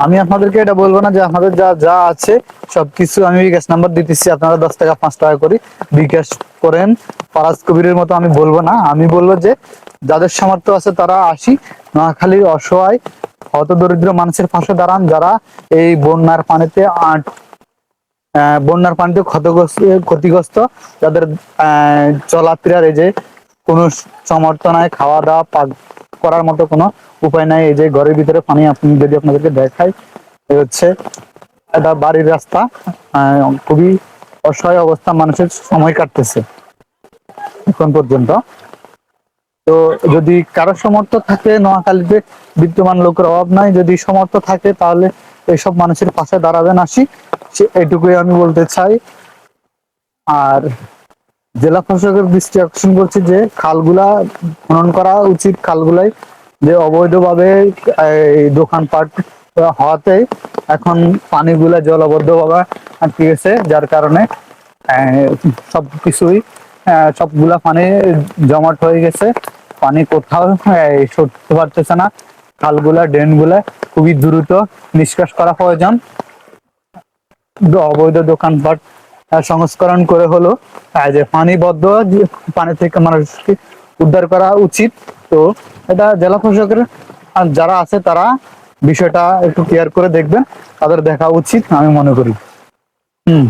আমি আপনাদেরকে এটা বলব না যে আমাদের যা যা আছে সবকিছু আমি বিকাশ নাম্বার দিতেছি আপনারা দশ টাকা পাঁচ টাকা করে বিকাশ করেন। ফারাজ কবিরের মতো আমি বলব না। আমি বলব যে যাদের সামর্থ্য আছে তারা আসি নোয়াখালীর অসহায় হত দরিদ্র মানুষের পাশে দাঁড়ান যারা এই বন্যার পানিতে আট বন্যার পানিতে ক্ষতগ্রস্ত ক্ষতিগ্রস্ত যাদের আহ, চলাফেরার এই যে কোনো সমর্থ নাই খাওয়া দাওয়া করার মতো কোনো উপায় নাই। এই যে ঘরের ভিতরে পানি আপনি যদি আপনাদেরকে দেখাই হচ্ছে এটা বাড়ির রাস্তা। খুবই অসহায় অবস্থা, মানুষের সময় কাটতেছে এখন পর্যন্ত। তো যদি কারও সমর্থ থাকে, নোয়াখালীতে বিদ্যমান লোকের অভাব নাই, যদি সমর্থ থাকে, তাহলে এইসব মানুষের পাশে দাঁড়াবেন। আসি এটুকুই আমি বলতে চাই। আর জেলা প্রশাসকের দৃষ্টি আকর্ষণ করছি যে খালগুলা খনন করা উচিত, খালগুলাই যে অবৈধভাবে দোকানপাট হওয়াতে এখন পানিগুলা জলবদ্ধ ভাবে আটকে গেছে, যার কারণে সব কিছুই সবগুলা পানি জমাট হয়ে গেছে। পানি কোথাও সরতে পারতেছে না। খালগুলা, ড্রেনগুলা খুবই দ্রুত নিষ্কাশ করা প্রয়োজন। অবৈধ দোকানপাট সংস্করণ করে হলো যে পানি বদ্ধ পানি থেকে মানুষকে উদ্ধার করা উচিত। তো এটা জেলা প্রশাসকের যারা আছে তারা বিষয়টা একটু কেয়ার করে দেখবেন, তাদের দেখা উচিত, আমি মনে করি। হুম।